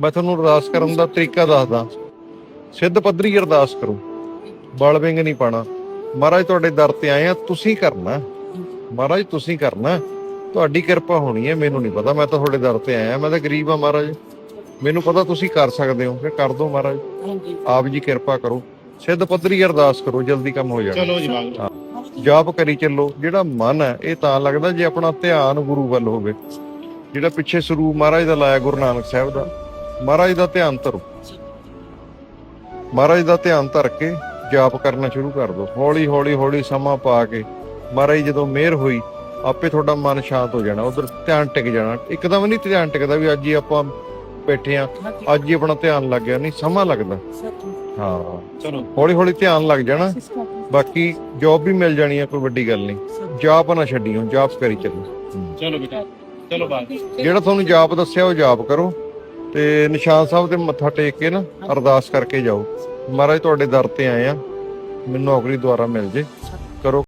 ਮੈਂ ਤੁਹਾਨੂੰ ਅਰਦਾਸ ਕਰਨ ਦਾ ਤਰੀਕਾ ਦੱਸਦਾ। ਸਿੱਧ ਪੱਧਰੀ ਅਰਦਾਸ ਕਰੋ। ਬਲ ਵਿੰਗ ਨਹੀਂ ਪਾਣਾ। ਮਹਾਰਾਜ ਤੁਹਾਡੇ ਦਰ ਤੇ ਆਏ ਆ ਤੁਸੀਂ ਕਰਨਾ। ਮਹਾਰਾਜ ਤੁਸੀਂ ਕਰਨਾ। ਤੁਹਾਡੀ ਕਿਰਪਾ ਹੋਣੀ ਹੈ ਮੈਨੂੰ ਨਹੀਂ ਪਤਾ। ਮੈਂ ਤਾਂ ਤੁਹਾਡੇ ਦਰ ਤੇ ਆਇਆ ਮੈਂ ਤਾਂ ਗਰੀਬ ਆ ਮਹਾਰਾਜ। ਮੈਨੂੰ ਪਤਾ ਤੁਸੀਂ ਕਰ ਸਕਦੇ ਹੋ ਕਿ ਕਰ ਦੋ ਮਹਾਰਾਜ। ਆਪ ਜੀ ਕਿਰਪਾ ਕਰੋ। ਸਿੱਧ ਪੱਧਰੀ ਅਰਦਾਸ ਕਰੋ ਜਲਦੀ ਕੰਮ ਹੋ ਜਾਣਾ। ਚਲੋ ਜੀ ਬਾਗ ਜਾਪ ਕਰੀ ਚੱਲੋ। ਜਿਹੜਾ ਮਨ ਹੈ ਇਹ ਤਾਂ ਲੱਗਦਾ ਜੇ ਆਪਣਾ ਧਿਆਨ ਗੁਰੂ ਵੱਲ ਹੋਵੇ। ਜਿਹੜਾ ਪਿੱਛੇ ਸਰੂਪ ਮਹਾਰਾਜ ਦਾ ਲਾਇਆ ਗੁਰੂ ਨਾਨਕ ਸਾਹਿਬ ਦਾ। ਮਹਾਰਾਜ ਦਾ ਧਿਆਨ ਧਰੋ। ਮਹਾਰਾਜ ਦਾ ਧਿਆਨ ਧਰ ਕੇ ਜਾਪ ਕਰਨਾ ਸ਼ੁਰੂ ਕਰ ਦਿਓ। ਹੌਲੀ ਹੌਲੀ ਹੌਲੀ ਸਮਾਂ ਪਾ ਕੇ ਮਹਾਰਾਜ ਜਦੋਂ ਮਿਹਰ ਹੋਈ ਆਪੇ ਤੁਹਾਡਾ ਮਨ ਸ਼ਾਂਤ ਹੋ ਜਾਣਾ। ਉਧਰ ਧਿਆਨ ਟਿਕ ਜਾਣਾ। ਇੱਕਦਮ ਨਹੀਂ ਧਿਆਨ ਟਿਕਦਾ ਵੀ ਅੱਜ ਹੀ ਆਪਾਂ ਬੈਠੇ ਆ। ਅੱਜ ਹੀ ਆਪਣਾ ਧਿਆਨ ਲੱਗ ਗਿਆ। ਨਹੀਂ ਸਮਾਂ ਲੱਗਦਾ। ਹਾਂ। ਚਲੋ। ਹੌਲੀ ਹੌਲੀ ਧਿਆਨ ਲੱਗ ਜਾਣਾ। ਬਾਕੀ ਜੌਬ ਵੀ ਮਿਲ ਜਾਣੀ ਆ ਕੋਈ ਵੱਡੀ ਗੱਲ ਨਹੀਂ। ਜਾਪ ਨਾ ਛੱਡੀਓ। ਜਾਪ ਕਰੀ ਚੱਲੋ। ਚਲੋ ਬੇਟਾ। ਚਲੋ ਬਾਗ ਜਿਹੜਾ ਤੁਹਾਨੂੰ ਜਾਪ ਦੱਸਿਆ ਉਹ ਜਾਪ ਕਰੋ। ਤੇ ਨਿਸ਼ਾਨ ਸਾਹਿਬ ਦੇ ਮੱਥਾ ਟੇਕ ਕੇ ਨਾ ਅਰਦਾਸ ਕਰਕੇ ਜਾਓ। ਮਹਾਰਾਜ ਤੁਹਾਡੇ ਦਰ ਤੇ ਆਏ ਆ। ਮੈਨੂੰ ਨੌਕਰੀ ਦੁਆਰਾ ਮਿਲ ਜੇ। ਕਰੋ